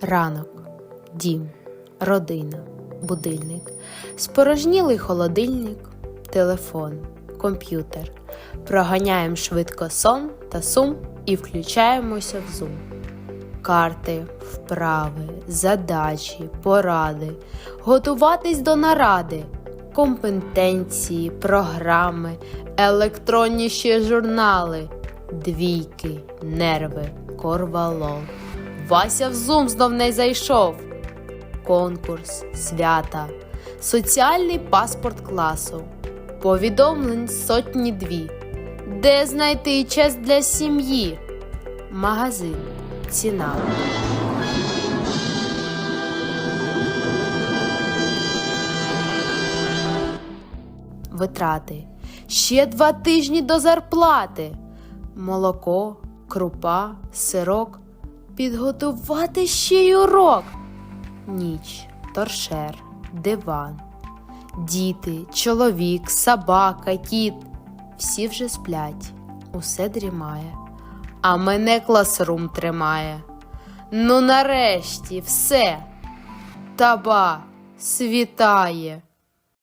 Ранок, дім, родина, будильник, спорожнілий холодильник, телефон, комп'ютер. Проганяємо швидко сон та сум і включаємося в зум. Карти, вправи, задачі, поради, готуватись до наради, компетенції, програми, електронні ще журнали, двійки, нерви, корвалол. Вася в зум знов не зайшов. Конкурс, свята, соціальний паспорт класу, повідомлень сотні дві. Де знайти час для сім'ї? Магазин, ціна. Витрати. Ще два тижні до зарплати. Молоко, крупа, сирок. Підготувати ще й урок. Ніч, торшер, диван. Діти, чоловік, собака, кіт. Всі вже сплять, усе дрімає. А мене класрум тримає. Ну нарешті все. Таба світає.